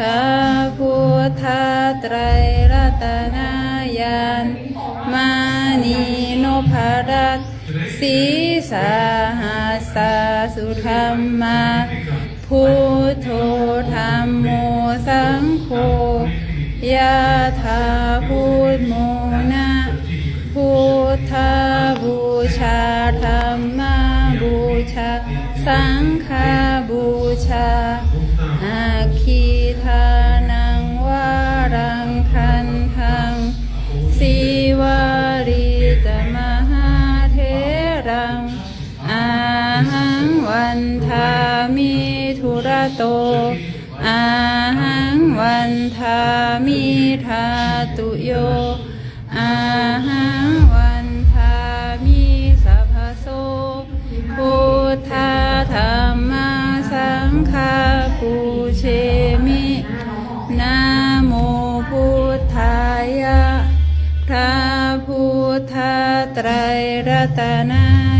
พระพุทธไตรรัตนายานมานีโนภรัตสีสาหัสสาสุธรรมาพุทโธธรรมโมสังโฆยะถาพุทโมนะพุทธบูชาธรรมบูชา สังฆบูชา โต อาหังวันทามิทาตุโย อาหังวันทามิสัพพโสพุทธาธรรมสังฆาปูเชมินะโมพุทธายะพระพุทธไตรรัตนา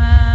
Fatima.